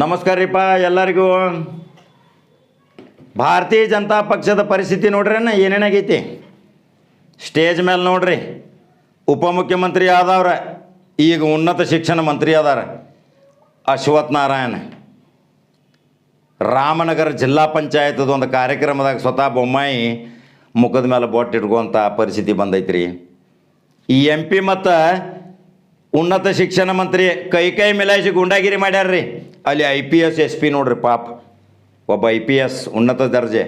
ನಮಸ್ಕಾರ ರೀಪ್ಪ ಎಲ್ಲರಿಗೂ. ಭಾರತೀಯ ಜನತಾ ಪಕ್ಷದ ಪರಿಸ್ಥಿತಿ ನೋಡ್ರೇನ ಏನೇನಾಗೈತಿ ಸ್ಟೇಜ್ ಮೇಲೆ ನೋಡ್ರಿ, ಉಪಮುಖ್ಯಮಂತ್ರಿ ಆದವ್ರ, ಈಗ ಉನ್ನತ ಶಿಕ್ಷಣ ಮಂತ್ರಿ ಅದಾರ, ಅಶ್ವಥ್ ನಾರಾಯಣ. ರಾಮನಗರ ಜಿಲ್ಲಾ ಪಂಚಾಯತದ ಒಂದು ಕಾರ್ಯಕ್ರಮದಾಗ ಸ್ವತಃ ಬೊಮ್ಮಾಯಿ ಮುಖದ ಮೇಲೆ ಬೊಟ್ಟು ಇಟ್ಕೊಂಥ ಪರಿಸ್ಥಿತಿ ಬಂದೈತ್ರಿ. ಈ ಎಂ ಪಿ ಮತ್ತು ಉನ್ನತ ಶಿಕ್ಷಣ ಮಂತ್ರಿ ಕೈ ಕೈ ಮಿಲಾಯಿಸಿ ಗುಂಡಾಗಿರಿ ಮಾಡ್ಯಾರ್ರಿ. ಅಲ್ಲಿ I P S S P ನೋಡ್ರಿ ಪಾಪ. ಒಬ್ಬ ಐ ಪಿ ಎಸ್ ಉನ್ನತ ದರ್ಜೆ.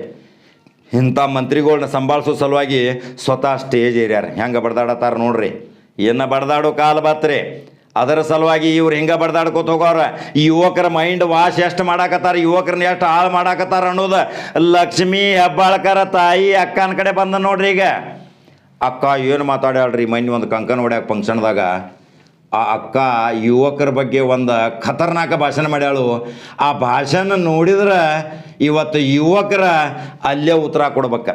ಇಂಥ ಮಂತ್ರಿಗಳ್ನ ಸಂಭಾಳಿಸೋ ಸಲುವಾಗಿ ಸ್ವತಃ ಸ್ಟೇಜ್ ಏರ್ಯಾರ. ಹೆಂಗೆ ಬಡ್ದಾಡತ್ತಾರ ನೋಡ್ರಿ. ಏನು ಬಡ್ದಾಡೋ ಕಾಲ ಬಾತ್ರಿ. ಅದರ ಸಲುವಾಗಿ ಇವ್ರು ಹಿಂಗೆ ಬಡ್ದಾಡ್ಕೋತ ಹೋಗೋರ? ಯುವಕರ ಮೈಂಡ್ ವಾಶ್ ಎಷ್ಟು ಮಾಡಾಕತ್ತಾರ? ಯುವಕರನ್ನ ಎಷ್ಟು ಹಾಳು ಮಾಡಾಕತ್ತಾರ ಅನ್ನೋದು ಲಕ್ಷ್ಮೀ ಹೆಬ್ಬಾಳ್ಕರ ತಾಯಿ ಅಕ್ಕನ ಕಡೆ ಬಂದ ನೋಡ್ರಿ ಈಗ. ಅಕ್ಕ ಏನು ಮಾತಾಡ್ಯಾಳ್ರಿ? ಮೈಂಡ್ ಒಂದು ಕಂಕನ್ ಹೊಡ್ಯಾಕ ಫಂಕ್ಷನ್ದಾಗ ಆ ಅಕ್ಕ ಯುವಕರ ಬಗ್ಗೆ ಒಂದು ಖತರ್ನಾಕ ಭಾಷಣ ಮಾಡ್ಯಾಳು. ಆ ಭಾಷಣ ನೋಡಿದ್ರೆ ಇವತ್ತು ಯುವಕರ ಅಲ್ಲೇ ಉತ್ತರ ಕೊಡ್ಬೇಕ.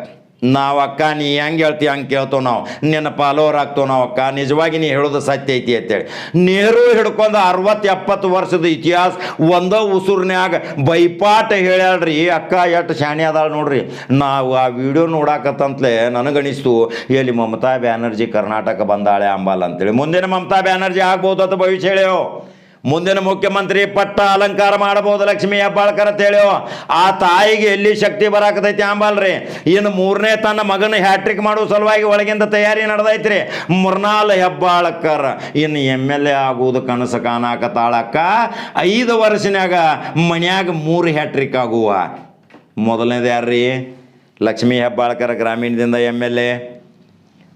ನಾವು ಅಕ್ಕ, ನೀ ಹೆಂಗೆ ಹೇಳ್ತಿ ಹಂಗೆ ಕೇಳ್ತೇವೆ ನಾವು. ನಿನ್ನ ಫಾಲೋವರ್ ಆಗ್ತೇವೆ ನಾವು ಅಕ್ಕ. ನಿಜವಾಗಿ ನೀ ಹೇಳೋದು ಸತ್ಯ ಐತಿ ಅಂತೇಳಿ. ನೆಹರು ಹಿಡ್ಕೊಂಡು ಅರವತ್ತು ಎಪ್ಪತ್ತು ವರ್ಷದ ಇತಿಹಾಸ ಒಂದೋ ಉಸುರ್ನ್ಯಾಗ ಬೈಪಾಟ ಹೇಳ್ಯಾಳ್ರಿ. ಅಕ್ಕ, ಎಷ್ಟು ಶಾಣೆ ಅದಾಳ ನೋಡ್ರಿ. ನಾವು ಆ ವಿಡಿಯೋ ನೋಡಾಕತ್ತಂತಲೇ ನನಗಣಿಸ್ತು ಎಲ್ಲಿ ಮಮತಾ ಬ್ಯಾನರ್ಜಿ ಕರ್ನಾಟಕ ಬಂದಾಳೆ ಅಂಬಾಲ ಅಂತೇಳಿ. ಮುಂದಿನ ಮಮತಾ ಬ್ಯಾನರ್ಜಿ ಆಗ್ಬೋದು ಅಂತ ಭವಿಷ್ಯ ಹೇಳ್ಯೋ. ಮುಂದಿನ ಮುಖ್ಯಮಂತ್ರಿ ಪಟ್ಟ ಅಲಂಕಾರ ಮಾಡಬಹುದು ಲಕ್ಷ್ಮೀ ಹೆಬ್ಬಾಳ್ಕರ್ ಅಂತ ಹೇಳ್ಯೋ ಆ ತಾಯಿಗೆ ಎಲ್ಲಿ ಶಕ್ತಿ ಬರಾಕತೈತಿ ಅಂಬಲ್ರಿ? ಇನ್ನು ಮೂರನೇ ತನ್ನ ಮಗನ ಹ್ಯಾಟ್ರಿಕ್ ಮಾಡೋ ಸಲುವಾಗಿ ಒಳಗಿಂದ ತಯಾರಿ ನಡೆದೈತ್ರಿ. ಮುರ್ನಾಲ್ ಹೆಬ್ಬಾಳ್ಕರ್. ಇನ್ನು ಎಂ ಎಲ್ ಎ ಆಗುವುದು ಕನಸು ಕಾಣಾಕತಾಳಕ್ಕ ಐದು ವರ್ಷನಾಗ ಮನ್ಯಾಗ ಮೂರು ಹ್ಯಾಟ್ರಿಕ್ ಆಗುವ. ಮೊದಲನೇದು ಯಾರ್ರಿ? ಲಕ್ಷ್ಮೀ ಹೆಬ್ಬಾಳ್ಕರ್ ಗ್ರಾಮೀಣದಿಂದ ಎಂ ಎಲ್ ಎ.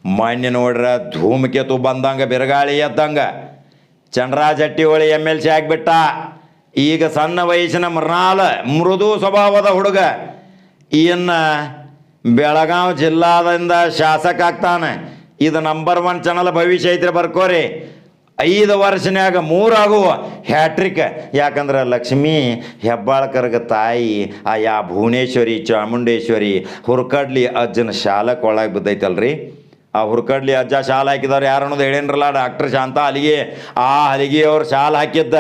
ಮಾನ್ಯ ನೋಡ್ರ, ಧೂಮಕೇತು ಬಂದಂಗ, ಬಿರುಗಾಳಿ ಎದ್ದಂಗ. Chandraj Hattiholi M L C ಆಗ್ಬಿಟ್ಟ. ಈಗ ಸಣ್ಣ ವಯಸ್ಸಿನ ಮೃಣಾಲ, ಮೃದು ಸ್ವಭಾವದ ಹುಡುಗ. ಇನ್ನ ಬೆಳಗಾವ್ ಜಿಲ್ಲಾದಿಂದ ಶಾಸಕ ಆಗ್ತಾನೆ. ಇದು ನಂಬರ್ ಒನ್ ಚಾನಲ್ ಭವಿಷ್ಯ ಐತ್ರಿ ಬರ್ಕೋರಿ. ಐದು ವರ್ಷನ್ಯಾಗ ಮೂರಾಗುವ ಹ್ಯಾಟ್ರಿಕ್. ಯಾಕಂದ್ರೆ ಲಕ್ಷ್ಮೀ ಹೆಬ್ಬಾಳ್ಕರ್ಗ ತಾಯಿ, ಆಯಾ ಭುವನೇಶ್ವರಿ, ಚಾಮುಂಡೇಶ್ವರಿ, ಹುರ್ಕಡ್ಲಿ ಅಜ್ಜನ ಶಾಲಕ್ಕೆ ಒಳಗೆ ಬಿದ್ದೈತಲ್ರಿ. ಆ ಹುರ್ಕಡ್ಲಿ ಅಜ್ಜ ಶಾಲ್ ಹಾಕಿದವ್ರು ಯಾರು ಅನ್ನೋದು ಹೇಳೇನ್ರಲ್ಲ, ಡಾಕ್ಟರ್ ಶಾಂತ ಅಲಿಗೆ. ಆ ಹಲಿಗೆಯವ್ರು ಶಾಲ್ ಹಾಕಿದ್ದ.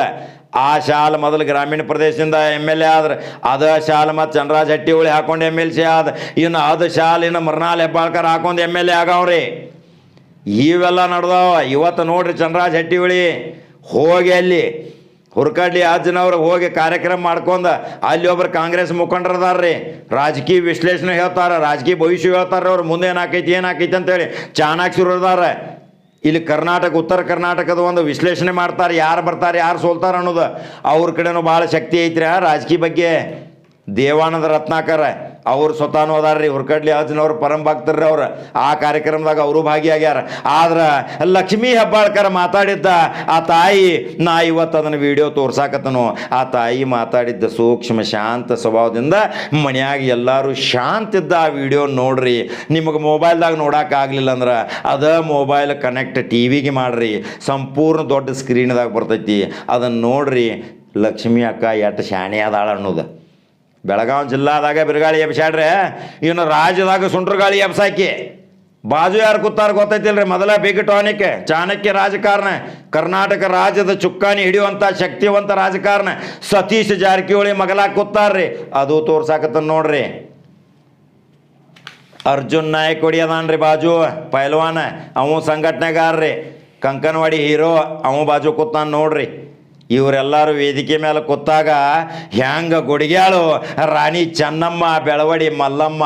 ಆ ಶಾಲ್ ಮೊದಲು ಗ್ರಾಮೀಣ ಪ್ರದೇಶದಿಂದ ಎಂ ಎಲ್ ಎ ಆದ್ರೆ, ಅದ ಶಾಲ್ ಮತ್ತು ಚಂದ್ರಾಜ್ ಹಟ್ಟಿಹೊಳಿ ಹಾಕೊಂಡು ಎಂ ಎಲ್ ಸಿ ಆದ. ಇನ್ನು ಅದು ಶಾಲ್ ಇನ್ನು ಮರ್ನಾಲ್ ಹೆಬ್ಬಾಳ್ಕರ್ ಹಾಕೊಂಡು ಎಂ ಎಲ್ ಎ ಆಗವ್ರಿ. ಇವೆಲ್ಲ ನಡೆದವ. ಇವತ್ತು ನೋಡ್ರಿ ಚಂದ್ರಾಜ್ ಹಟ್ಟಿಹೊಳಿ ಹೋಗಿ ಅಲ್ಲಿ. ಹುರ್ಕಡ್ಲಿ ಅಜ್ಜನವ್ರು ಹೋಗಿ ಕಾರ್ಯಕ್ರಮ ಮಾಡ್ಕೊಂಡ ಅಲ್ಲಿ ಒಬ್ರು ಕಾಂಗ್ರೆಸ್ ಮುಖಂಡರದಾರ್ರಿ. ರಾಜಕೀಯ ವಿಶ್ಲೇಷಣೆ ಹೇಳ್ತಾರ, ರಾಜಕೀಯ ಭವಿಷ್ಯ ಹೇಳ್ತಾರ ಅವ್ರು, ಮುಂದೆ ಏನಾಕೈತಿ ಏನಾಕೈತಿ ಅಂತೇಳಿ ಚಾಣಾಕ್ಷ ಅದಾರ ಇಲ್ಲಿ ಕರ್ನಾಟಕ, ಉತ್ತರ ಕರ್ನಾಟಕದ ಒಂದು ವಿಶ್ಲೇಷಣೆ ಮಾಡ್ತಾರೆ, ಯಾರು ಬರ್ತಾರೆ, ಯಾರು ಸೋಲ್ತಾರೆ ಅನ್ನೋದು ಅವ್ರ ಕಡೆನೂ ಭಾಳ ಶಕ್ತಿ ಐತ್ರಿ ರಾಜಕೀಯ ಬಗ್ಗೆ ದೇವಾನಂದ ರತ್ನಾಕರ. ಅವ್ರು ಸ್ವತಃ ಅದಾರ್ರಿ ಹುರ್ಕಡ್ಲಿ ಪರಂ ಭಕ್ತರ್ರಿ ಅವ್ರು. ಆ ಕಾರ್ಯಕ್ರಮದಾಗ ಅವರು ಭಾಗಿಯಾಗ್ಯಾರ. ಆದ್ರೆ ಲಕ್ಷ್ಮೀ ಹೆಬ್ಬಾಳ್ಕರ್ ಮಾತಾಡಿದ್ದ, ಆ ತಾಯಿ, ನಾ ಇವತ್ತು ಅದನ್ನು ವಿಡಿಯೋ ತೋರ್ಸಾಕತ್ತನು. ಆ ತಾಯಿ ಮಾತಾಡಿದ್ದ ಸೂಕ್ಷ್ಮ ಶಾಂತ ಸ್ವಭಾವದಿಂದ ಮನೆಯಾಗ ಎಲ್ಲರೂ ಶಾಂತ ಇದ್ದ ಆ ವಿಡಿಯೋ ನೋಡ್ರಿ. ನಿಮಗೆ ಮೊಬೈಲ್ದಾಗ ನೋಡೋಕ್ಕಾಗಲಿಲ್ಲ ಅಂದ್ರೆ ಅದ ಮೊಬೈಲ್ ಕನೆಕ್ಟ್ ಟಿ ವಿಗೆ ಮಾಡ್ರಿ. ಸಂಪೂರ್ಣ ದೊಡ್ಡ ಸ್ಕ್ರೀನ್ದಾಗ ಬರ್ತೈತಿ. ಅದನ್ನು ನೋಡ್ರಿ. ಲಕ್ಷ್ಮಿ ಅಕ್ಕ ಎಷ್ಟು ಶಾಣೆ ಅದಾಳ ಅನ್ನೋದು. ಬೆಳಗಾವಿ ಜಿಲ್ಲಾದಾಗ ಬಿರುಗಾಳಿ ಎಬ್ಸಾಡ್ರೆ ಇನ್ನು ರಾಜ್ಯದಾಗ ಸುಂಟ್ರಗಾಳಿ ಎಬ್ಸಾಕಿ. ಬಾಜು ಯಾರು ಕೂತಾರ ಗೊತ್ತೈತಿಲ್ರಿ? ಮೊದಲ ಬಿಗ್ ಟಾನಿಕ್ ಚಾಣಕ್ಯ ರಾಜಕಾರಣ. ಕರ್ನಾಟಕ ರಾಜ್ಯದ ಚುಕ್ಕಾಣಿ ಹಿಡಿಯುವಂಥ ಶಕ್ತಿವಂತ ರಾಜಕಾರಣ. ಸತೀಶ್ ಜಾರಕಿಹೊಳಿ ಮಗಲಾಗ ಕೂತಾರ್ರಿ. ಅದು ತೋರ್ಸಾಕತ್ತ ನೋಡ್ರಿ. ಅರ್ಜುನ್ ನಾಯಕ್ ಹೊಡಿಯದಾನ್ರಿ ಬಾಜು, ಪೈಲ್ವಾನ. ಅವು ಸಂಘಟನೆಗಾರ್ರಿ. ಕಂಕನವಾಡಿ ಹೀರೋ, ಅವ ಬಾಜು ಕೂತಾನ ನೋಡ್ರಿ. ಇವರೆಲ್ಲರೂ ವೇದಿಕೆ ಮೇಲೆ ಕೂತಾಗ ಹ್ಯಾಂಗ ಗುಡಿಗ್ಯಾಳು? ರಾಣಿ ಚೆನ್ನಮ್ಮ, ಬೆಳವಡಿ ಮಲ್ಲಮ್ಮ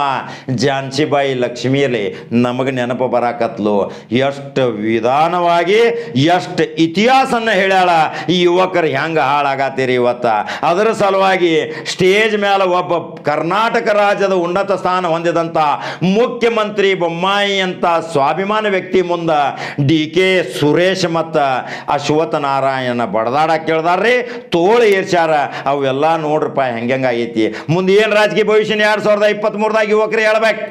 ಝಾನ್ಸಿಬಾಯಿ ಲಕ್ಷ್ಮೀಲಿ ನಮಗೆ ನೆನಪು ಬರಾಕತ್ಲು. ಎಷ್ಟು ವಿಧಾನವಾಗಿ, ಎಷ್ಟು ಇತಿಹಾಸನ ಹೇಳ್ಯಾಳ ಈ ಯುವಕರು ಹೆಂಗೆ ಹಾಳಾಗತ್ತೀರಿ ಇವತ್ತ. ಅದರ ಸಲುವಾಗಿ ಸ್ಟೇಜ್ ಮೇಲೆ ಒಬ್ಬ ಕರ್ನಾಟಕ ರಾಜ್ಯದ ಉನ್ನತ ಸ್ಥಾನ ಹೊಂದಿದಂಥ ಮುಖ್ಯಮಂತ್ರಿ ಬೊಮ್ಮಾಯಿ ಅಂತ ಸ್ವಾಭಿಮಾನ ವ್ಯಕ್ತಿ ಮುಂದೆ ಡಿ ಕೆ ಸುರೇಶ್ ಮತ್ತು ಅಶ್ವಥ ನಾರಾಯಣ ಬಡದಾಡ ಕೇಳ್ದಾರ್ರಿ? ತೋಳ ಏರ್ಸ್ಯಾರ. ಅವೆಲ್ಲ ನೋಡ್ರಪ್ಪ ಹೆಂಗೆ ಆಗೈತಿ. ಮುಂದೆ ಏನು ರಾಜಕೀಯ ಭವಿಷ್ಯನ ಎರಡು ಸಾವಿರದ ಇಪ್ಪತ್ತ್ಮೂರದಾಗ ಯುವಕರು ಹೇಳ್ಬೇಕು.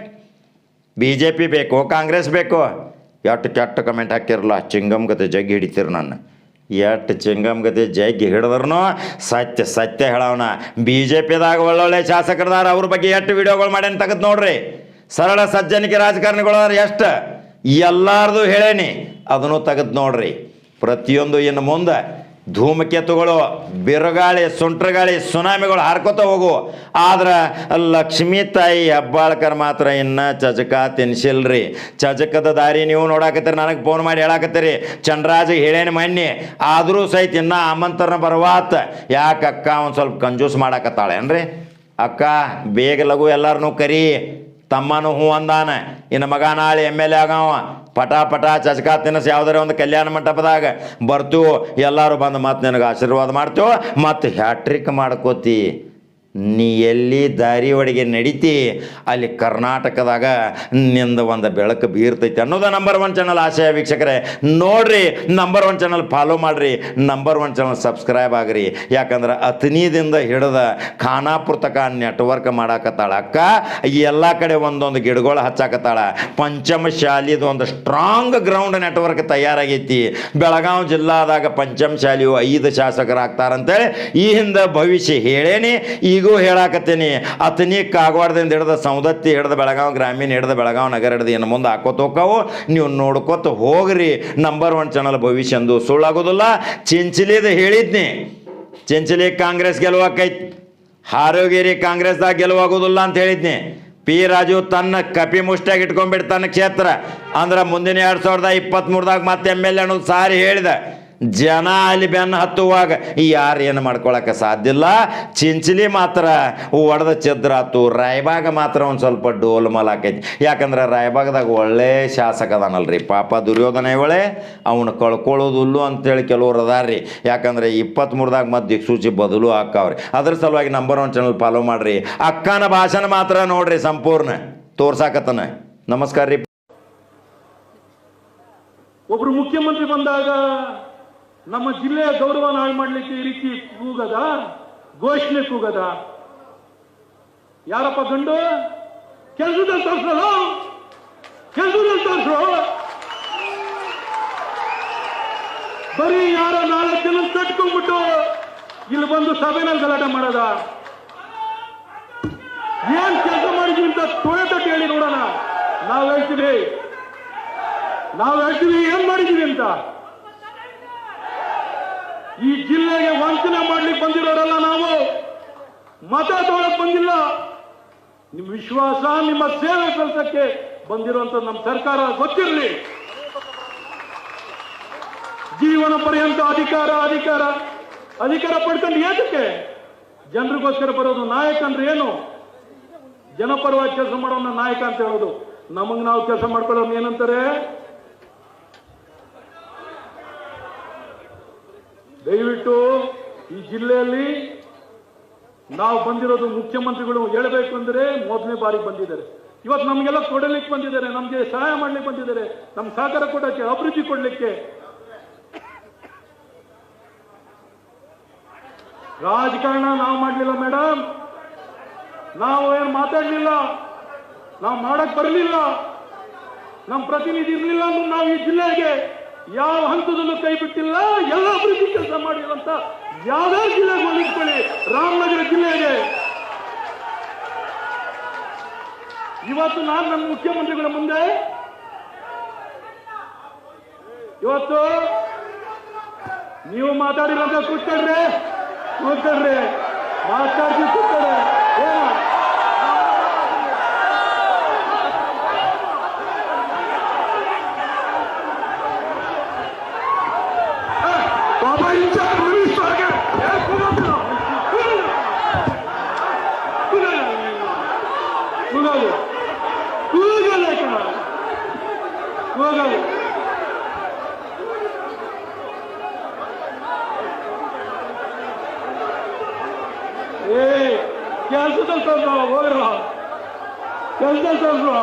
ಬಿ ಜೆ ಪಿ ಬೇಕು, ಕಾಂಗ್ರೆಸ್ ಬೇಕು? ಎಷ್ಟು ಕೆಟ್ಟ ಕಮೆಂಟ್ ಹಾಕಿರಲ್ಲ ಚಿಂಗಮ್ ಗತೆ ಜಗ್ಗಿ ಹಿಡಿತೀರಿ ನಾನು ಎಷ್ಟು ಚಿಂಗಮ್ ಗತೆ ಜಗ್ಗಿ ಹಿಡಿದ್ರೂ ಸತ್ಯ ಸತ್ಯ ಹೇಳವನ. ಬಿ ಜೆ ಪಿದಾಗ ಒಳ್ಳೊಳ್ಳೆ ಶಾಸಕರದಾರ, ಅವ್ರ ಬಗ್ಗೆ ಎಷ್ಟು ವಿಡಿಯೋಗಳು ಮಾಡ್ಯಾನ ತೆಗೆದು ನೋಡ್ರಿ. ಸರಳ ಸಜ್ಜನಿಕೆ ರಾಜಕಾರಣಿಗಳಾರ ಎಷ್ಟು? ಎಲ್ಲಾರ್ದು ಹೇಳೇನಿ, ಅದನ್ನು ತೆಗೆದು ನೋಡ್ರಿ. ಪ್ರತಿಯೊಂದು ಇನ್ನು ಮುಂದೆ ಧೂಮಕೇತುಗಳು ಬಿರುಗಾಳಿ, ಸುಂಟ್ರಗಾಳಿ, ಸುನಾಮಿಗಳು ಹಾರ್ಕೋತ ಹೋಗು. ಆದ್ರೆ ಲಕ್ಷ್ಮೀ ತಾಯಿ ಹೆಬ್ಬಾಳ್ಕರ್ ಮಾತ್ರ ಇನ್ನ ಚಜಕ ತಿನ್ಸಿಲ್ರಿ. ಚಜಕದ ದಾರಿ ನೀವು ನೋಡಾಕತ್ತೀರಿ, ನನಗೆ ಫೋನ್ ಮಾಡಿ ಹೇಳಾಕತ್ತೀರಿ. ಚಂದ್ರಾಜ್ ಹೇಳೇನಿ ಮನ್ನಿ, ಆದರೂ ಸಹಿತ ಇನ್ನ ಆಮಂತ್ರಣ ಬರುವಾತ. ಯಾಕ ಅಕ್ಕ ಒಂದು ಸ್ವಲ್ಪ ಕಂಜೂಸ್ ಮಾಡಾಕತ್ತಾಳೆ ಏನ್ರಿ ಅಕ್ಕ, ಬೇಗ ಲಘು ಎಲ್ಲಾರನು ಕರಿ. ತಮ್ಮನು ಹೂ ಅಂದಾನ. ಇನ್ನು ಮಗ ನಾಳೆ ಎಂ ಎಲ್ ಎ ಆಗವ. ಪಟಾ ಪಟ ಚಚಕ ತಿನ್ನಸ್ ಯಾವ್ದಾರ ಒಂದು ಕಲ್ಯಾಣ ಮಂಟಪದಾಗ ಬರ್ತು ಎಲ್ಲರೂ ಬಂದು ಮತ್ತೆ ನಿನಗೆ ಆಶೀರ್ವಾದ ಮಾಡ್ತೀವೋ. ಮತ್ತು ಹ್ಯಾಟ್ರಿಕ್ ಮಾಡ್ಕೋತಿ. ನೀ ಎಲ್ಲಿ ದಾರಿ ಒಳಗೆ ನಡಿತಿ? ಅಲ್ಲಿ ಕರ್ನಾಟಕದಾಗ ನಿಂದ ಒಂದು ಬೆಳಕು ಬೀರ್ತೈತಿ ಅನ್ನೋದು ನಂಬರ್ ಒನ್ ಚಾನಲ್ ಆಶಯ ವೀಕ್ಷಕರೇ. ನೋಡ್ರಿ ನಂಬರ್ ಒನ್ ಚಾನಲ್ ಫಾಲೋ ಮಾಡಿರಿ ನಂಬರ್ ಒನ್ ಚಾನಲ್ ಸಬ್ಸ್ಕ್ರೈಬ್ ಆಗ್ರಿ. ಯಾಕಂದ್ರೆ ಅತನೀದಿಂದ ಹಿಡಿದ ಖಾನಾಪುರ ತಕ ನೆಟ್ವರ್ಕ್ ಮಾಡಾಕತ್ತಾಳ ಅಕ್ಕ ಎಲ್ಲ ಕಡೆ ಒಂದೊಂದು ಗಿಡಗಳು ಹಚ್ಚಾಕತ್ತಾಳ. ಪಂಚಮಶಾಲಿದು ಒಂದು ಸ್ಟ್ರಾಂಗ್ ಗ್ರೌಂಡ್ ನೆಟ್ವರ್ಕ್ ತಯಾರಾಗೈತಿ. ಬೆಳಗಾವಿ ಜಿಲ್ಲಾದಾಗ ಪಂಚಮ ಪಂಚಮಶಾಲಿಯು ಐದು ಶಾಸಕರಾಗ್ತಾರಂತೇಳಿ, ಈ ಹಿಂದೆ ಭವಿಷ್ಯ ಹೇಳೇನಿ, ಈಗೂ ಹೇಳಾಕತ್ತೀನಿ, ಅತನಿ ಕಾಗವಾಡದಿಂದ ಹಿಡ್ದ ಸೌದತ್ತಿ ಹಿಡ್ದ ಬೆಳಗಾವಿ ಗ್ರಾಮೀಣ ಹಿಡ್ದ ಬೆಳಗಾವಿ ನಗರ ಹಿಡ್ದು ಇನ್ನು ಮುಂದೆ ಹಾಕೋತ ಹೋಗ್ಕವು ನೀವು ನೋಡ್ಕೊತ ಹೋಗ್ರಿ. ನಂಬರ್ ಒನ್ ಚಾನಲ್ ಭವಿಷ್ಯ ಅಂದು ಸುಳ್ಳಾಗೋದಿಲ್ಲ. ಚಿಂಚಲಿದ ಹೇಳಿದ್ನಿ. ಚಿಂಚಲಿ ಕಾಂಗ್ರೆಸ್ ಗೆಲುವಾಕೈತಿ. ಹಾರೋಗಿರಿ ಕಾಂಗ್ರೆಸ್ದಾಗ ಗೆಲುವಾಗೋದಿಲ್ಲ ಅಂತ ಹೇಳಿದ್ನಿ. ಪಿ ರಾಜು ತನ್ನ ಕಪಿ ಮುಷ್ಟಾಗಿ ತನ್ನ ಕ್ಷೇತ್ರ. ಅಂದ್ರೆ ಮುಂದಿನ ಎರಡು ಸಾವಿರದ ಇಪ್ಪತ್ತ್ಮೂರದಾಗ ಮತ್ತೆ ಎಂ ಎಲ್ ಎ ಅನ್ನೋದು ಸಾರಿ ಹೇಳಿದ. ಜನ ಅಲ್ಲಿ ಬೆನ್ನು ಹತ್ತುವಾಗ ಯಾರು ಏನು ಮಾಡ್ಕೊಳಕ್ಕೆ ಸಾಧ್ಯ ಇಲ್ಲ. ಚಿಂಚಲಿ ಮಾತ್ರ ಒಡೆದ ಆತು. ರಾಯಬಾಗ ಮಾತ್ರ ಒಂದು ಸ್ವಲ್ಪ ಡೋಲ್ ಮಲಾಕೈತಿ ಯಾಕಂದ್ರೆ ರಾಯಬಾಗದಾಗ ಒಳ್ಳೆ ಶಾಸಕ ಅದಾನಲ್ರಿ. ಪಾಪ ದುರ್ಯೋಧನ ಇವಳೆ. ಅವನು ಕಳ್ಕೊಳ್ಳೋದಿಲ್ಲು ಅಂತೇಳಿ ಕೆಲವ್ರು ಅದಾರ್ರಿ. ಯಾಕಂದ್ರೆ ಇಪ್ಪತ್ತ್ಮೂರದಾಗ ಮತ್ತೆ ದಿಕ್ಸೂಚಿ ಬದಲು ಹಾಕವ್ರಿ. ಅದ್ರ ಸಲುವಾಗಿ ನಂಬರ್ ಒನ್ ಚಾನಲ್ ಫಾಲೋ ಮಾಡ್ರಿ. ಅಕ್ಕನ ಭಾಷಣ ಮಾತ್ರ ನೋಡ್ರಿ ಸಂಪೂರ್ಣ. ತೋರ್ಸಾಕತ್ತನ. ನಮಸ್ಕಾರ ರೀ ಒಬ್ರು ಮುಖ್ಯಮಂತ್ರಿ ಬಂದಾಗ ನಮ್ಮ ಜಿಲ್ಲೆಯ ಗೌರವ ಹಾಳು ಮಾಡಲಿಕ್ಕೆ ಈ ರೀತಿ ಕೂಗದ? ಘೋಷಣೆ ಕೂಗದ? ಯಾರಪ್ಪ ಗಂಡು? ಕೆಲಸದಲ್ಲಿ ತೋರಿಸಲ್ಲ ಕೆಲಸದಲ್ಲಿ ತೋರಿಸೋ ಬರೀ ಯಾರೋ ನಾಲ್ಕು ಜನ ಕಟ್ಕೊಂಡ್ಬಿಟ್ಟು ಇಲ್ಲಿ ಬಂದು ಸಭೆನಲ್ಲಿ ಗಲಾಟೆ ಮಾಡೋದ? ಏನ್ ಕೆಲಸ ಮಾಡಿದ್ವಿ ಅಂತ ಟೊಯೋಟ ಕೇಳಿ ನೋಡೋಣ. ನಾವು ಹೇಳ್ತೀವಿ. ನಾವು ಹೇಳ್ತೀವಿ, ಏನ್ ಮಾಡಿದೀವಿ ಅಂತ? ಈ ಜಿಲ್ಲೆಗೆ ವಂಚನೆ ಮಾಡ್ಲಿಕ್ಕೆ ಬಂದಿರೋರಲ್ಲ ನಾವು. ಮತ ತಗೊಳಕ್ ಬಂದಿಲ್ಲ. ನಿಮ್ಮ ವಿಶ್ವಾಸ, ನಿಮ್ಮ ಸೇವೆ ಕೆಲಸಕ್ಕೆ ಬಂದಿರುವಂತ ನಮ್ಮ ಸರ್ಕಾರ ಗೊತ್ತಿರಲಿ. ಜೀವನ ಪರ್ಯಂತ ಅಧಿಕಾರ ಅಧಿಕಾರ ಅಧಿಕಾರ ಪಡ್ಕೊಂಡು ಏತಕ್ಕೆ? ಜನರಿಗೋಸ್ಕರ ಬರೋದು ನಾಯಕ ಅಂದ್ರೆ ಏನು? ಜನಪರವಾಗಿ ಕೆಲಸ ಮಾಡೋಣ ನಾಯಕ ಅಂತ ಹೇಳೋದು. ನಮಗ್ ನಾವು ಕೆಲಸ ಮಾಡ್ಕೊಳ್ಳೋದು ಏನಂತಾರೆ? ದಯವಿಟ್ಟು ಈ ಜಿಲ್ಲೆಯಲ್ಲಿ ನಾವು ಬಂದಿರೋದು ಮುಖ್ಯಮಂತ್ರಿಗಳು ಹೇಳಬೇಕು ಅಂದರೆ ಮೊದಲನೇ ಬಾರಿ ಬಂದಿದ್ದಾರೆ. ಇವತ್ತು ನಮಗೆಲ್ಲ ಕೊಡಲಿಕ್ಕೆ ಬಂದಿದ್ದಾರೆ, ನಮಗೆ ಸಹಾಯ ಮಾಡ್ಲಿಕ್ಕೆ ಬಂದಿದ್ದಾರೆ. ನಮ್ಮ ಸಹಕಾರ ಕೊಡೋಕ್ಕೆ, ಅಭಿವೃದ್ಧಿ ಕೊಡಲಿಕ್ಕೆ. ರಾಜಕಾರಣ ನಾವು ಮಾಡಲಿಲ್ಲ ಮೇಡಮ್. ನಾವು ಏನು ಮಾತಾಡಲಿಲ್ಲ. ನಾವು ಮಾಡಕ್ಕೆ ಬರಲಿಲ್ಲ. ನಮ್ಮ ಪ್ರತಿನಿಧಿ ಇರಲಿಲ್ಲ ಅಂದ್ರೆ ನಾವು ಈ ಜಿಲ್ಲೆಗೆ. ಯಾವ ಹಂತದಲ್ಲೂ ಕೈ ಬಿಟ್ಟಿಲ್ಲ. ಎಲ್ಲ ಅಭಿವೃದ್ಧಿ ಕೆಲಸ ಮಾಡಿರುವಂತ ಯಾವ್ದೇ ಜಿಲ್ಲೆಗೆ ಹೋಲಿಸ್ಕೊಳ್ಳಿ ರಾಮನಗರ ಜಿಲ್ಲೆಗೆ. ಇವತ್ತು ನಾನು ನನ್ನ ಮುಖ್ಯಮಂತ್ರಿಗಳ ಮುಂದೆ. ಇವತ್ತು ನೀವು ಮಾತಾಡಿರಂತ ಕೂತ್ಕೊಳ್ರಿ ಕೂತ್ಕೊಳ್ರಿ ಮಾತಾಡ್ತಿ ಕೂತ್ಕೊಳ್ರಿ ಏನು ಬಾಬಾ ಇಂಚ ಪೊಲೀಸ್ ಆಗೆ ಏ ಕೂಗೋದು ಕೂಗೋದು ಕೂಗೋದು ಕಣ ಕೂಗೋದು ಏ ಕೆಲಸದಲ್ಲಿ ತಂದ್ರು ಹೋಗ್ರ ಕೆಲಸದಲ್ಲಿ ತಂದ್ರು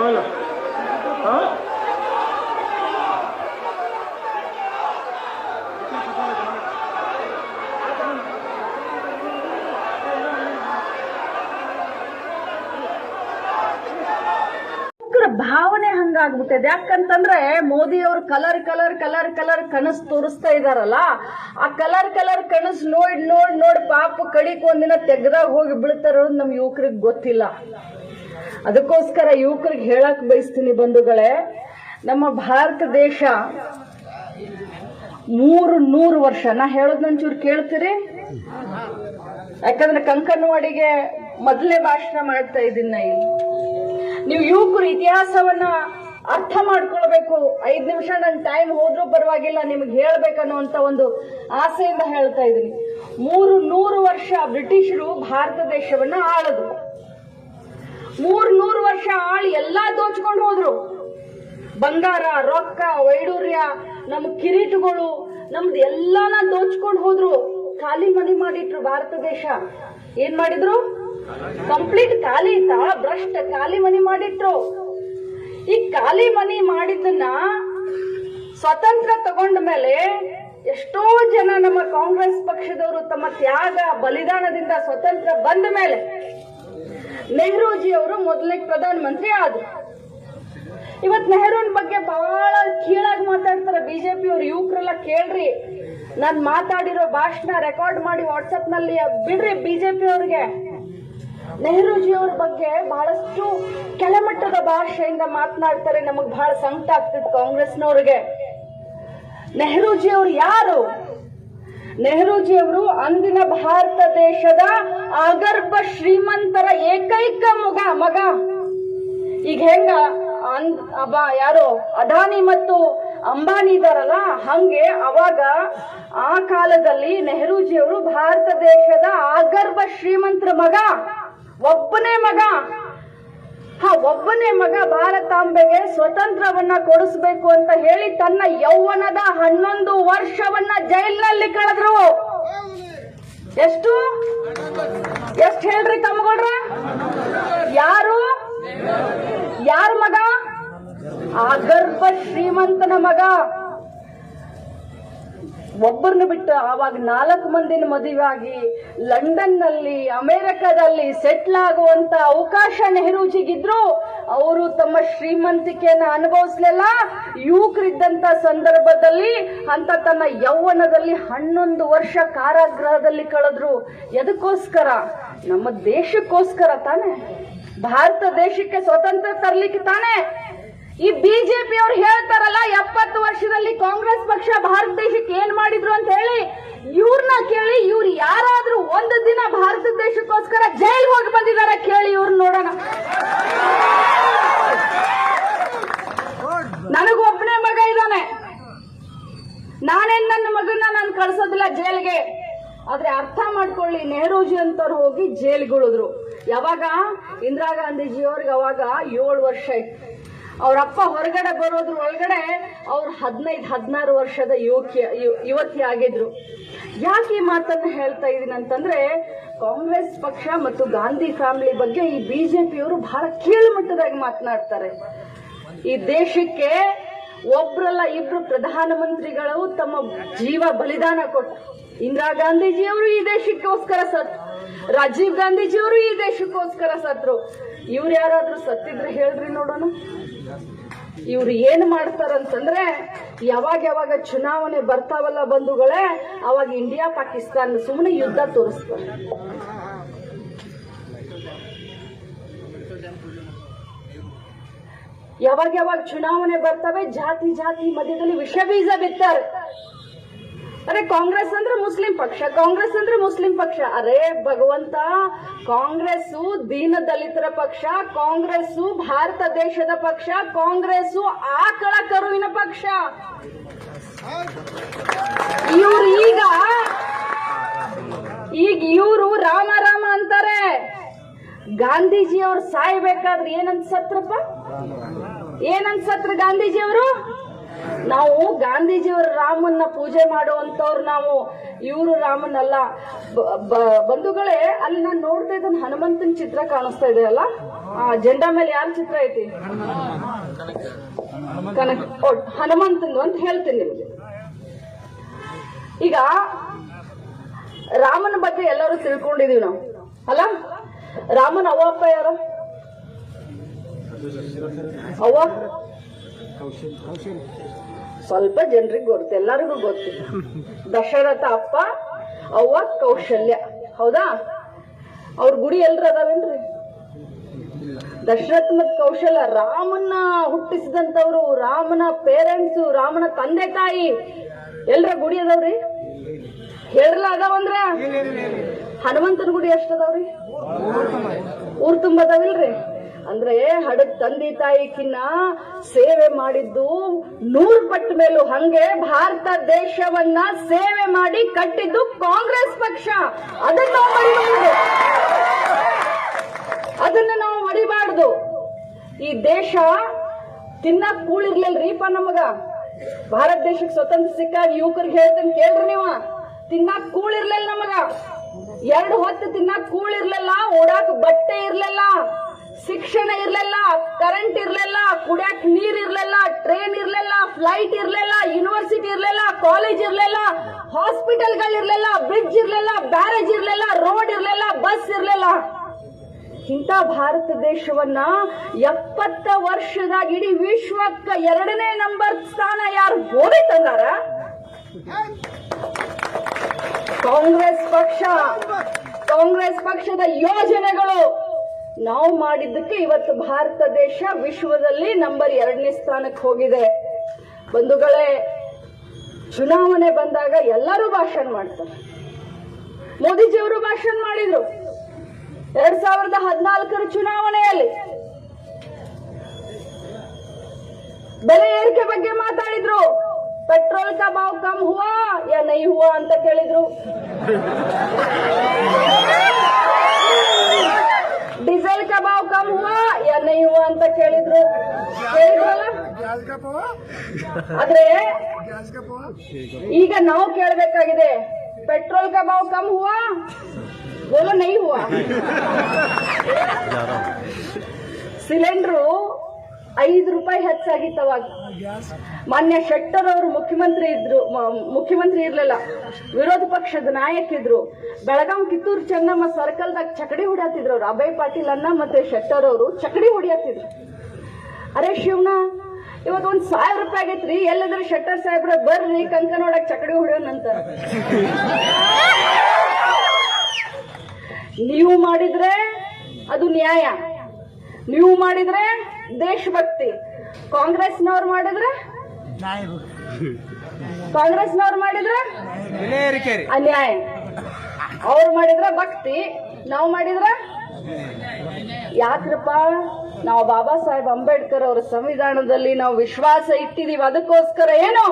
ಪರವಾಗಿಲ್ಲ. ಭಾವನೆ ಹಂಗಾಗ್ಬಿಟ್ಟಿದೆ. ಯಾಕಂತಂದ್ರೆ ಮೋದಿ ಅವರು ಕಲರ್ ಕಲರ್ ಕಲರ್ ಕಲರ್ ಕನಸು ತೋರಿಸ್ತಾ ಇದಾರಲ್ಲ, ಆ ಕಲರ್ ಕಲರ್ ಕನಸು ನೋಡ್ ನೋಡ್ ನೋಡ್ ಪಾಪ ಕಡಿಕ್ ಒಂದಿನ ತೆಗ್ದಾಗ ಹೋಗಿ ಬೀಳ್ತಾರ ನಮ್ ಯುವಕರಿಗೆ ಗೊತ್ತಿಲ್ಲ. ಅದಕ್ಕೋಸ್ಕರ ಯುವಕರಿಗೆ ಹೇಳಕ್ ಬಯಸ್ತೀನಿ ಬಂಧುಗಳೇ, ನಮ್ಮ ಭಾರತ ದೇಶ ಮೂರು ನೂರು ವರ್ಷ. ನಾ ಹೇಳೋದ್ ನಂಚೂರು ಕೇಳ್ತೀರಿ? ಯಾಕಂದ್ರೆ ಕಂಕನವಾಡಿಗೆ ಮೊದಲೇ ಭಾಷಣ ಮಾಡ್ತಾ ಇದ್ದೀನಿ ನಾ ಇಲ್ಲಿ. ನೀವು ಯುವಕರು ಇತಿಹಾಸವನ್ನ ಅರ್ಥ ಮಾಡ್ಕೊಳ್ಬೇಕು. ಐದ್ ನಿಮಿಷ ನನ್ ಟೈಮ್ ಹೋದ್ರೂ ಪರವಾಗಿಲ್ಲ, ನಿಮ್ಗೆ ಹೇಳ್ಬೇಕನ್ನುವಂತ ಒಂದು ಆಸೆಯಿಂದ ಹೇಳ್ತಾ ಇದ್ದೀನಿ. ಮೂರು ನೂರು ವರ್ಷ ಬ್ರಿಟಿಷರು ಭಾರತ ದೇಶವನ್ನ ಆಳದ್ರು ಮೂರ್ ನೂರು ವರ್ಷ ಆಳಿ ಎಲ್ಲಾ ದೋಚ್ಕೊಂಡು ಹೋದ್ರು. ಬಂಗಾರ, ರೊಕ್ಕ ವೈಡೂರ್ಯ ನಮ್ಮ ಕಿರೀಟಗಳು, ನಮ್ದು ಎಲ್ಲಾನ ದೋಚ್ಕೊಂಡು ಹೋದ್ರು. ಖಾಲಿ ಮನೆ ಮಾಡಿಟ್ರು ಭಾರತ ದೇಶ. ಏನ್ ಮಾಡಿದ್ರು? ಕಂಪ್ಲೀಟ್ ಖಾಲಿ, ತಾಳ ಭ್ರಷ್ಟ ಖಾಲಿ ಮನೆ ಮಾಡಿಟ್ರು. ಈ ಖಾಲಿ ಮನಿ ಮಾಡಿದ್ದನ್ನ ಸ್ವತಂತ್ರ ತಗೊಂಡ ಮೇಲೆ ಎಷ್ಟೋ ಜನ ನಮ್ಮ ಕಾಂಗ್ರೆಸ್ ಪಕ್ಷದವರು ತಮ್ಮ ತ್ಯಾಗ, ಬಲಿದಾನದಿಂದ ಸ್ವತಂತ್ರ ಬಂದ ಮೇಲೆ ನೆಹರೂಜಿ ಅವರು ಮೊದಲಿಗೆ ಪ್ರಧಾನ ಮಂತ್ರಿ ಆದ್ರು. ಇವತ್ ನೆಹರೂನ್ ಬಗ್ಗೆ ಬಹಳ ಕೀಳಾಗಿ ಮಾತಾಡ್ತಾರೆ ಬಿಜೆಪಿ ಅವ್ರು ಯುವಕರೆಲ್ಲ ಕೇಳ್ರಿ, ನಾನ್ ಮಾತಾಡಿರೋ ಭಾಷಣ ರೆಕಾರ್ಡ್ ಮಾಡಿ ವಾಟ್ಸಪ್ನಲ್ಲಿ ಬಿಡ್ರಿ ಬಿಜೆಪಿ ಅವ್ರಿಗೆ ನೆಹರೂಜಿ ಅವ್ರ ಬಗ್ಗೆ ಬಹಳಷ್ಟು ಕೆಳಮಟ್ಟದ ಭಾಷೆಯಿಂದ ಮಾತನಾಡ್ತಾರೆ. ನಮಗ್ ಬಹಳ ಸಂಕಟ ಆಗ್ತದೆ ಕಾಂಗ್ರೆಸ್ನವ್ರಿಗೆ. ನೆಹರೂಜಿ ಅವ್ರು ಯಾರು? ನೆಹರೂಜಿ ಅವರು ಅಂದಿನ ಭಾರತ ದೇಶದ ಆಗರ್ಭ ಶ್ರೀಮಂತರ ಏಕೈಕ ಮಗ ಮಗ. ಈಗ ಹೆಂಗ? ಅಬ್ಬ ಯಾರು? ಅದಾನಿ ಮತ್ತು ಅಂಬಾನಿ ಇದಾರಲ್ಲ, ಹಂಗೆ ಅವಾಗ ಆ ಕಾಲದಲ್ಲಿ ನೆಹರೂಜಿಯವರು ಭಾರತ ದೇಶದ ಆಗರ್ಭ ಶ್ರೀಮಂತರ ಮಗ, ಒಬ್ಬನೇ ಮಗ. ಹಾ, ಒಬ್ಬನೇ ಮಗ ಭಾರತಾಂಬೆಗೆ ಸ್ವತಂತ್ರವನ್ನ ಕೊಡಿಸ್ಬೇಕು ಅಂತ ಹೇಳಿ ತನ್ನ ಯೌವನದ ಹನ್ನೊಂದು ವರ್ಷವನ್ನ ಜೈಲಿನಲ್ಲಿ ಕಳೆದ್ರು. ಎಷ್ಟು? ಎಷ್ಟು ಹೇಳ್ರಿ ತಮ್ಮಗಳ್ರ? ಯಾರು? ಯಾರ ಮಗ? ಆ ಗರ್ಭ ಶ್ರೀಮಂತನ ಮಗ. ಒಬ್ಬರನ್ನು ಬಿಟ್ಟು ಆವಾಗ ನಾಲ್ಕು ಮಂದಿನ ಮದುವೆ ಆಗಿ ಲಂಡನ್ನಲ್ಲಿ ಅಮೆರಿಕದಲ್ಲಿ ಸೆಟ್ಲ್ ಆಗುವಂತ ಅವಕಾಶ ನೆಹರೂಜಿಗಿದ್ರು. ಅವರು ತಮ್ಮ ಶ್ರೀಮಂತಿಕೆಯನ್ನ ಅನುಭವಿಸ್ಲಿಲ್ಲ. ಯುವಕರಿದ್ದಂತ ಸಂದರ್ಭದಲ್ಲಿ ಅಂತ ತನ್ನ ಯೌವನದಲ್ಲಿ ಹನ್ನೊಂದು ವರ್ಷ ಕಾರಾಗೃಹದಲ್ಲಿ ಕಳೆದ್ರು. ಎದಕ್ಕೋಸ್ಕರ? ನಮ್ಮ ದೇಶಕ್ಕೋಸ್ಕರ ತಾನೆ. ಭಾರತ ದೇಶಕ್ಕೆ ಸ್ವತಂತ್ರ ತರ್ಲಿಕ್ಕೆ ತಾನೆ. ಈ ಬಿಜೆಪಿ ಅವ್ರು ಹೇಳ್ತಾರಲ್ಲ, ಎಪ್ಪತ್ತು ವರ್ಷದಲ್ಲಿ ಕಾಂಗ್ರೆಸ್ ಪಕ್ಷ ಭಾರತ ದೇಶಕ್ಕೆ ಏನ್ ಮಾಡಿದ್ರು ಅಂತ ಹೇಳಿ ಇವ್ರನ್ನ ಕೇಳಿ ಇವ್ರು ಯಾರಾದ್ರೂ ಒಂದು ದಿನ ಭಾರತ ದೇಶಕ್ಕೋಸ್ಕರ ಜೈಲ್ ಹೋಗಿ ಬಂದಿದಾರ ಕೇಳಿ ಇವ್ರನ್ನ ನೋಡೋಣ. ನನಗೊಬ್ಬನೇ ಮಗ ಇದ್ದಾನೆ. ನಾನೇನ್ ನನ್ನ ಮಗನ್ನ ನಾನು ಕಳ್ಸೋದಿಲ್ಲ ಜೈಲ್ಗೆ. ಆದ್ರೆ ಅರ್ಥ ಮಾಡ್ಕೊಳ್ಳಿ, ನೆಹರೂಜಿ ಅಂತವ್ರು ಹೋಗಿ ಜೈಲ್ಗುಳಿದ್ರು ಯಾವಾಗ? ಇಂದಿರಾ ಗಾಂಧೀಜಿ ಅವ್ರಿಗೆ ಅವಾಗ ಏಳು ವರ್ಷ ಇತ್ತು ಅವ್ರಪ್ಪ ಹೊರಗಡೆ ಬರೋದ್ರ ಒಳಗಡೆ ಅವ್ರು ಹದಿನೈದು, ಹದಿನಾರು ವರ್ಷದ ಯುವಕಿ ಯುವತಿ ಆಗಿದ್ರು. ಯಾಕೆ ಈ ಮಾತನ್ನು ಹೇಳ್ತಾ ಇದೀನಿ ಅಂತಂದ್ರೆ ಕಾಂಗ್ರೆಸ್ ಪಕ್ಷ ಮತ್ತು ಗಾಂಧಿ ಫ್ಯಾಮಿಲಿ ಬಗ್ಗೆ ಈ ಬಿಜೆಪಿಯವರು ಬಹಳ ಕೀಳುಮಟ್ಟದಾಗಿ ಮಾತನಾಡ್ತಾರೆ. ಈ ದೇಶಕ್ಕೆ ಒಬ್ರಲ್ಲ ಇಬ್ರು ಪ್ರಧಾನಮಂತ್ರಿಗಳು ತಮ್ಮ ಜೀವ ಬಲಿದಾನ ಕೊಟ್ಟರು ಇಂದಿರಾ ಗಾಂಧೀಜಿಯವರು ಈ ದೇಶಕ್ಕೋಸ್ಕರ ಸತ್ರು ರಾಜೀವ್ ಗಾಂಧೀಜಿಯವರು ಈ ದೇಶಕ್ಕೋಸ್ಕರ ಸತ್ರು. ಇವ್ರು ಯಾರಾದ್ರೂ ಸತ್ತಿದ್ರೆ ಹೇಳ್ರಿ ನೋಡೋಣ. ಇವ್ರು ಏನ್ ಮಾಡ್ತಾರಂತಂದ್ರೆ ಯಾವಾಗ ಯಾವಾಗ ಚುನಾವಣೆ ಬರ್ತಾವಲ್ಲ ಬಂಧುಗಳೇ, ಅವಾಗ ಇಂಡಿಯಾ ಪಾಕಿಸ್ತಾನ ಸುಮ್ಮನೆ ಯುದ್ಧ ತೋರಿಸ್ತಾರೆ. ಯಾವಾಗ ಯಾವಾಗ ಚುನಾವಣೆ ಬರ್ತವೆ, ಜಾತಿ ಜಾತಿ ಮಧ್ಯದಲ್ಲಿ ವಿಷ ಬೀಜ ಬಿತ್ತಾರೆ. ಅರೆ, ಕಾಂಗ್ರೆಸ್ ಅಂದ್ರೆ ಮುಸ್ಲಿಂ ಪಕ್ಷ, ಕಾಂಗ್ರೆಸ್ ಅಂದ್ರೆ ಮುಸ್ಲಿಂ ಪಕ್ಷ. ಅರೆ, ಭಗವಂತ ಕಾಂಗ್ರೆಸ್ ದೀನ ದಲಿತರ ಪಕ್ಷ ಕಾಂಗ್ರೆಸ್ ಭಾರತ ದೇಶದ ಪಕ್ಷ ಕಾಂಗ್ರೆಸ್ ಆಕಳ ಕರುವಿನ ಪಕ್ಷ. ಇವ್ರು ಈಗ ಈಗ ಇವರು ರಾಮ ರಾಮ ಅಂತಾರೆ. ಗಾಂಧೀಜಿ ಅವ್ರು ಸಾಯ್ಬೇಕಾದ್ರೆ ಏನಂತ ಸತ್ರಪ್ಪ ಏನಂತ ಸತ್ರ ಗಾಂಧೀಜಿ ಅವರು ನಾವು ಗಾಂಧೀಜಿಯವರ ರಾಮನ್ನ ಪೂಜೆ ಮಾಡುವಂತವ್ರು ನಾವು, ಇವರು ರಾಮನಲ್ಲ. ಬಂಧುಗಳೇ, ಅಲ್ಲಿ ನಾನು ನೋಡ್ತಾ ಇದ್ದ ಹನುಮಂತನ ಚಿತ್ರ ಕಾಣಿಸ್ತಾ ಇದೆ ಅಲ್ಲ? ಜೆಂಡಾ ಮೇಲೆ ಯಾರ ಚಿತ್ರ ಐತಿ? ಕನಕ ಹನುಮಂತಂದು ಅಂತ ಹೇಳ್ತೀನಿ ನಿಮಗೆ. ಈಗ, ರಾಮನ ಬಗ್ಗೆ ಎಲ್ಲರೂ ತಿಳ್ಕೊಂಡಿದೀವಿ ನಾವು. ಅಲ್ಲ? ರಾಮನ ಅವ್ವ, ಅಪ್ಪ ಯಾರು? ಅವ್ವ? ಸ್ವಲ್ಪ ಜನರಿಗೆ ಗೊತ್ತು ಎಲ್ಲರಿಗೂ ಗೊತ್ತು. ದಶರಥ ಅಪ್ಪ ಅವ್ವ ಕೌಶಲ್ಯ. ಹೌದಾ? ಅವ್ರ ಗುಡಿ ಎಲ್ರ ಅದಾವೇನ್ರಿ? ದಶರಥ ಮತ್ ಕೌಶಲ್ಯ ರಾಮನ್ನ ಹುಟ್ಟಿಸಿದಂತವ್ರು ರಾಮನ ಪೇರೆಂಟ್ಸ್ ರಾಮನ ತಂದೆ ತಾಯಿ. ಎಲ್ರ ಗುಡಿ ಅದಾವ್ರಿ? ಹೇಳ್ರಲ್ಲ ಅದಾವಂದ್ರ? ಹನುಮಂತನ ಗುಡಿ ಎಷ್ಟ್ ಅದಾವ್ರಿ? ಊರ್ ತುಂಬ ಅದಾವಿಲ್ರಿ? ಅಂದ್ರೆ ಹಡಗ್ ತಂದೆ ತಾಯಿಕಿನ್ನ ಸೇವೆ ಮಾಡಿದ್ದು ನೂರ್ ಪಟ್ಟ ಮೇಲೂ ಹಂಗೆ ಭಾರತ ದೇಶವನ್ನ ಸೇವೆ ಮಾಡಿ ಕಟ್ಟಿದ್ದು ಕಾಂಗ್ರೆಸ್ ಪಕ್ಷ. ಅದನ್ನ ನಾವು ಅದನ್ನ ನಾವು ಮರಿಬಾರ್ದು ಈ ದೇಶ ತಿನ್ನಕ್ ಕೂಳಿರ್ಲಿಲ್ರಿಪ ನಮಗ. ಭಾರತ ದೇಶಕ್ಕೆ ಸ್ವತಂತ್ರ ಸಿಕ್ಕಾಗ ಯುವಕರಿಗೆ ಹೇಳ್ತೇನೆ ಕೇಳ್ರಿ ನೀವ. ತಿನ್ನಕ್ ಕೂಳಿರ್ಲಿಲ್ಲ ನಮಗ. ಎರಡು ಹೊತ್ತು ತಿನ್ನಕ್ ಕೂಳಿರ್ಲಿಲ್ಲ ಓಡಾಕ್ ಬಟ್ಟೆ ಇರ್ಲಿಲ್ಲ. ಶಿಕ್ಷಣ ಇರ್ಲಿಲ್ಲ ಕರೆಂಟ್ ಇರ್ಲಿಲ್ಲ, ಕುಡಿಯಕ್ ನೀರ್ ಇರ್ಲಿಲ್ಲ ಟ್ರೈನ್ ಇರ್ಲಿಲ್ಲ ಫ್ಲೈಟ್ ಇರ್ಲಿಲ್ಲ ಯೂನಿವರ್ಸಿಟಿ ಇರ್ಲಿಲ್ಲ ಕಾಲೇಜ್ ಇರ್ಲಿಲ್ಲ ಹಾಸ್ಪಿಟಲ್ ಇರ್ಲಿಲ್ಲ ಬ್ರಿಡ್ಜ್ ಇರ್ಲಿಲ್ಲ ಬ್ಯಾರೇಜ್ ಇರ್ಲಿಲ್ಲ ರೋಡ್ ಇರ್ಲಿಲ್ಲ ಬಸ್ ಇರ್ಲಿಲ್ಲ. ಇಂಥ ಭಾರತ ದೇಶವನ್ನ ಎಪ್ಪತ್ತ ವರ್ಷದಾಗ ಇಡೀ ವಿಶ್ವಕ್ಕ ಎರಡನೇ ನಂಬರ್ ಸ್ಥಾನ ಯಾರು ಗೋಡೆ ತಂದಾರ? ಕಾಂಗ್ರೆಸ್ ಪಕ್ಷ. ಕಾಂಗ್ರೆಸ್ ಪಕ್ಷದ ಯೋಜನೆಗಳು ನಾವು ಮಾಡಿದ್ದಕ್ಕೆ ಇವತ್ತು ಭಾರತ ದೇಶ ವಿಶ್ವದಲ್ಲಿ ನಂಬರ್ ಎರಡನೇ ಸ್ಥಾನಕ್ಕೆ ಹೋಗಿದೆ. ಬಂಧುಗಳೇ, ಚುನಾವಣೆ ಬಂದಾಗ ಎಲ್ಲರೂ ಭಾಷಣ ಮಾಡ್ತಾರೆ. ಮೋದಿಜಿಯವರು ಭಾಷಣ ಮಾಡಿದ್ರು. ಎರಡ್ ಸಾವಿರದ ಹದಿನಾಲ್ಕರ ಚುನಾವಣೆಯಲ್ಲಿ. ಬೆಲೆ ಏರಿಕೆ ಬಗ್ಗೆ ಮಾತಾಡಿದ್ರು. ಪೆಟ್ರೋಲ್ ಕಾ ಭಾವ್ ಕಮ್ ಹುವಾ, ಯಾ ನೈ ಹುವಾ ಅಂತ ಕೇಳಿದ್ರು. ಡೀಸೆಲ್ ಕಾ ಭಾವ್ ಕಮ್ ಹುವಾ ಯಾ ನೈ ಹುವಾ ಅಂತ ಕೇಳಿದ್ರು. ಕೇಳಿದ್ರಲ್ಲ? ಆದ್ರೆ ಈಗ ನಾವು ಕೇಳಬೇಕಾಗಿದೆ ಪೆಟ್ರೋಲ್ ಕಾ ಭಾವ್ ಕಮ್ ಹುವಾ? ಬೋಲೋ ನೈ ಹುವಾ? ಸಿಲಿಂಡ್ರು ಐದು ರೂಪಾಯಿ ಹೆಚ್ಚಾಗಿತ್ತು ಅವಾಗ. ಮಾನ್ಯ ಶೆಟ್ಟರ್ ಅವರು ಮುಖ್ಯಮಂತ್ರಿ ಇದ್ರು ಮುಖ್ಯಮಂತ್ರಿ ಇರ್ಲಿಲ್ಲ, ವಿರೋಧ ಪಕ್ಷದ ನಾಯಕ ಇದ್ರು. ಬೆಳಗಾವ್ ಕಿತ್ತೂರು ಚೆನ್ನಮ್ಮ ಸರ್ಕಲ್ದಾಗ ಚಕಡಿ ಹೊಡ್ಯಾತಿದ್ರು ಅವ್ರು. ಅಭಯ್ ಪಾಟೀಲ್ ಅನ್ನ ಮತ್ತೆ ಶೆಟ್ಟರ್ ಅವರು ಚಕಡಿ ಹೊಡಿಯತ್ತಿದ್ರು ಅರೆ ಶಿವನ ಇವತ್ತು ಒಂದ್ ಸಾವಿರ ರೂಪಾಯಿ ಆಗೈತ್ರಿ ಎಲ್ಲಾದ್ರೂ ಶೆಟ್ಟರ್ ಸಾಹೇಬ್ರ ಬರ್ರಿ, ಕಂಕ ನೋಡಕ್ ಚಕಡಿ ಹೊಡಿಯೋಣಂತ ನೀವು ಮಾಡಿದ್ರೆ ಅದು ನ್ಯಾಯ. ನೀವು ಮಾಡಿದ್ರೆ ದೇಶಭಕ್ತಿ. ಕಾಂಗ್ರೆಸ್ನವ್ರು ಮಾಡಿದ್ರೆ? ಕಾಂಗ್ರೆಸ್ನವ್ರು ಮಾಡಿದ್ರೆ? ಅನ್ಯಾಯ. ಅವ್ರು ಮಾಡಿದ್ರೆ ಭಕ್ತಿ. ನಾವು ಮಾಡಿದ್ರೆ? ಯಾಕ್ರಪ್ಪ? ನಾವು ಬಾಬಾ ಸಾಹೇಬ್ ಅಂಬೇಡ್ಕರ್ ಅವರ ಸಂವಿಧಾನದಲ್ಲಿ ನಾವು ವಿಶ್ವಾಸ ಇಟ್ಟಿದೀವಿ. ಅದಕ್ಕೋಸ್ಕರ ಏನು?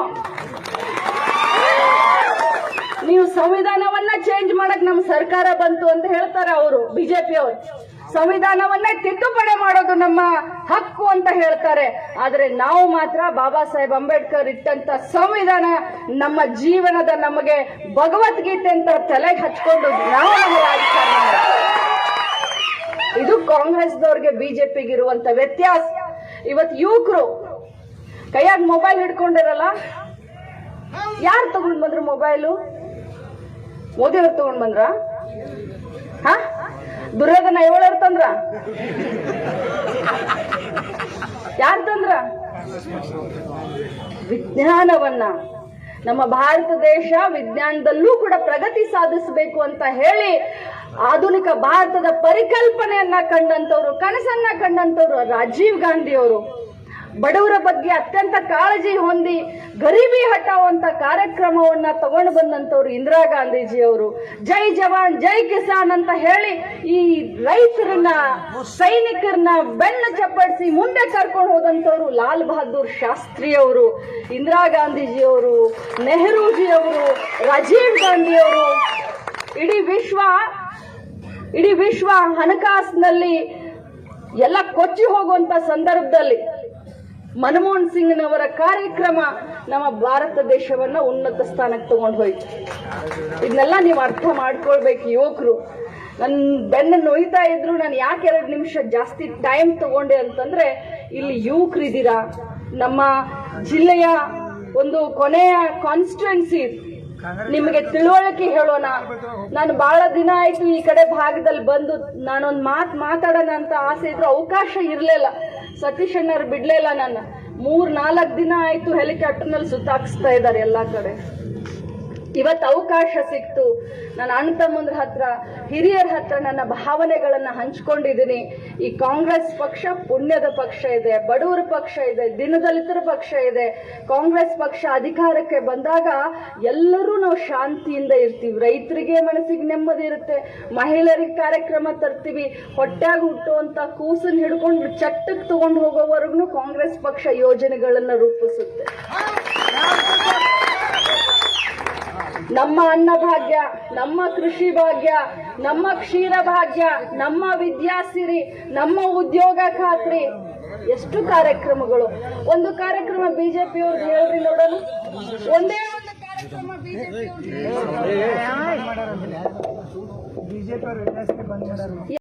ನೀವು ಸಂವಿಧಾನವನ್ನ ಚೇಂಜ್ ಮಾಡಕ್ ನಮ್ ಸರ್ಕಾರ ಬಂತು ಅಂತ ಹೇಳ್ತಾರೆ ಅವರು ಬಿಜೆಪಿ ಅವರು ಸಂವಿಧಾನವನ್ನ ತಿದ್ದುಪಡಿ ಮಾಡೋದು ನಮ್ಮ ಹಕ್ಕು ಅಂತ ಹೇಳ್ತಾರೆ. ಆದರೆ ನಾವು ಮಾತ್ರ ಬಾಬಾ ಸಾಹೇಬ್ ಅಂಬೇಡ್ಕರ್ ಇಟ್ಟಂತ ಸಂವಿಧಾನ ನಮ್ಮ ಜೀವನದ ನಮಗೆ ಭಗವದ್ಗೀತೆ ಅಂತ ತಲೆಗೆ ಹಚ್ಕೊಂಡು ನಾವು. ಇದು ಕಾಂಗ್ರೆಸ್ದವ್ರಿಗೆ ಬಿಜೆಪಿಗೆ ಇರುವಂತ ವ್ಯತ್ಯಾಸ. ಇವತ್ತು ಯುವಕರು ಕೈಯಾಗ ಮೊಬೈಲ್ ಹಿಡ್ಕೊಂಡಿರಲ್ಲ? ಯಾರು ತಗೊಂಡ್ ಬಂದ್ರು ಮೊಬೈಲು? ಮೋದಿ ಅವ್ರು ತಗೊಂಡ್ ಬಂದ್ರ? ಹ? ದುರ್ಯೋಧನ ಏಳರ್ ತಂದ್ರ? ಯಾರು ತಂದ್ರ? ವಿಜ್ಞಾನವನ್ನ. ನಮ್ಮ ಭಾರತ ದೇಶ ವಿಜ್ಞಾನದಲ್ಲೂ ಕೂಡ ಪ್ರಗತಿ ಸಾಧಿಸಬೇಕು ಅಂತ ಹೇಳಿ ಆಧುನಿಕ ಭಾರತದ ಪರಿಕಲ್ಪನೆಯನ್ನ ಕಂಡಂತವ್ರು, ಕನಸನ್ನ ಕಂಡಂತವ್ರು ರಾಜೀವ್ ಗಾಂಧಿ ಅವರು ಬಡವರ ಬಗ್ಗೆ ಅತ್ಯಂತ ಕಾಳಜಿ ಹೊಂದಿ ಗರೀಬಿ ಹಟಾವ್ ಅಂತ ಕಾರ್ಯಕ್ರಮವನ್ನ ತಗೊಂಡು ಬಂದಂತವ್ರು ಇಂದಿರಾ ಗಾಂಧೀಜಿ ಅವರು ಜೈ ಜವಾನ್, ಜೈ ಕಿಸಾನ್ ಅಂತ ಹೇಳಿ ಈ ರೈತರನ್ನ, ಸೈನಿಕರನ್ನ ಬೆನ್ನ ಚಪ್ಪಡಿಸಿ ಮುಂದೆ ಕರ್ಕೊಂಡು ಹೋದಂತವ್ರು ಲಾಲ್ ಬಹದ್ದೂರ್ ಶಾಸ್ತ್ರಿ ಅವರು ಇಂದಿರಾ ಗಾಂಧೀಜಿ ಅವರು ನೆಹರೂಜಿ ಅವರು ರಾಜೀವ್ ಗಾಂಧಿ ಅವರು ಇಡೀ ವಿಶ್ವ ಇಡೀ ವಿಶ್ವ ಹಣಕಾಸಿನಲ್ಲಿ ಎಲ್ಲ ಕೊಚ್ಚಿ ಹೋಗುವಂತ ಸಂದರ್ಭದಲ್ಲಿ ಮನಮೋಹನ್ ಸಿಂಗ್ನವರ ಕಾರ್ಯಕ್ರಮ ನಮ್ಮ ಭಾರತ ದೇಶವನ್ನ ಉನ್ನತ ಸ್ಥಾನಕ್ಕೆ ತಗೊಂಡು ಹೋಯ್ತು. ಇದನ್ನೆಲ್ಲ ನೀವು ಅರ್ಥ ಮಾಡ್ಕೊಳ್ಬೇಕು ಯುವಕರು. ನನ್ನ ಬೆನ್ನ ನೋಯ್ತಾ ಇದ್ರು, ನಾನು ಯಾಕೆ ಎರಡು ನಿಮಿಷ ಜಾಸ್ತಿ ಟೈಮ್ ತಗೊಂಡೆ ಅಂತಂದ್ರೆ, ಇಲ್ಲಿ ಯುವಕರಿದ್ದೀರಾ ನಮ್ಮ ಜಿಲ್ಲೆಯ ಒಂದು ಕೊನೆಯ ಕಾನ್ಸ್ಟಿಟ್ಯುನ್ಸಿ ನಿಮಗೆ ತಿಳುವಳಿಕೆ ಹೇಳೋಣ. ನಾನು ಬಹಳ ದಿನ ಆಯ್ತು ಈ ಕಡೆ ಭಾಗದಲ್ಲಿ ಬಂದು ನಾನೊಂದು ಮಾತು ಮಾತಾಡೋಣ ಅಂತ ಆಸೆ ಇದ್ರು ಅವಕಾಶ ಇರಲಿಲ್ಲ. ಸತೀಶ್ ಅಣ್ಣರು ಬಿಡ್ಲಿಲ್ಲ ನಾನು ಮೂರ್ ನಾಲ್ಕು ದಿನ ಆಯ್ತು ಹೆಲಿಕಾಪ್ಟರ್ನಲ್ಲಿ ಸುತ್ತಾಕ್ಸ್ತಾ ಇದ್ದಾರೆ ಎಲ್ಲಾ ಕಡೆ. ಇವತ್ತು ಅವಕಾಶ ಸಿಕ್ತು. ನನ್ನ ಅಣ್ಣ ತಮ್ಮಂದ್ರ ಹತ್ರ, ಹಿರಿಯರ ಹತ್ರ ನನ್ನ ಭಾವನೆಗಳನ್ನು ಹಂಚ್ಕೊಂಡಿದ್ದೀನಿ. ಈ ಕಾಂಗ್ರೆಸ್ ಪಕ್ಷ ಪುಣ್ಯದ ಪಕ್ಷ ಇದೆ, ಬಡವರ ಪಕ್ಷ ಇದೆ, ದಿನದಲಿತರ ಪಕ್ಷ ಇದೆ. ಕಾಂಗ್ರೆಸ್ ಪಕ್ಷ ಅಧಿಕಾರಕ್ಕೆ ಬಂದಾಗ ಎಲ್ಲರೂ ನಾವು ಶಾಂತಿಯಿಂದ ಇರ್ತೀವಿ. ರೈತರಿಗೆ ಮನಸ್ಸಿಗೆ ನೆಮ್ಮದಿ ಇರುತ್ತೆ. ಮಹಿಳೆಯರಿಗೆ ಕಾರ್ಯಕ್ರಮ ತರ್ತೀವಿ. ಹೊಟ್ಟೆಗೆ ಹುಟ್ಟುವಂತ ಕೂಸನ್ ಹಿಡ್ಕೊಂಡು ಚಟ್ಟಕ್ಕೆ ತಗೊಂಡು ಹೋಗೋವರೆಗೂ ಕಾಂಗ್ರೆಸ್ ಪಕ್ಷ ಯೋಜನೆಗಳನ್ನ ರೂಪಿಸುತ್ತೆ. ನಮ್ಮ ಅನ್ನ ಭಾಗ್ಯ ನಮ್ಮ ಕೃಷಿ ಭಾಗ್ಯ, ನಮ್ಮ ಕ್ಷೀರ ಭಾಗ್ಯ, ನಮ್ಮ ವಿದ್ಯಾಸಿರಿ ನಮ್ಮ ಉದ್ಯೋಗ ಖಾತ್ರಿ. ಎಷ್ಟು ಕಾರ್ಯಕ್ರಮಗಳು. ಒಂದು ಕಾರ್ಯಕ್ರಮ ಬಿಜೆಪಿ ಅವ್ರದ್ದು ಹೇಳ್ರಿ ನೋಡೋಣ. ಒಂದೇ ಒಂದು ಕಾರ್ಯಕ್ರಮ ಬಿಜೆಪಿ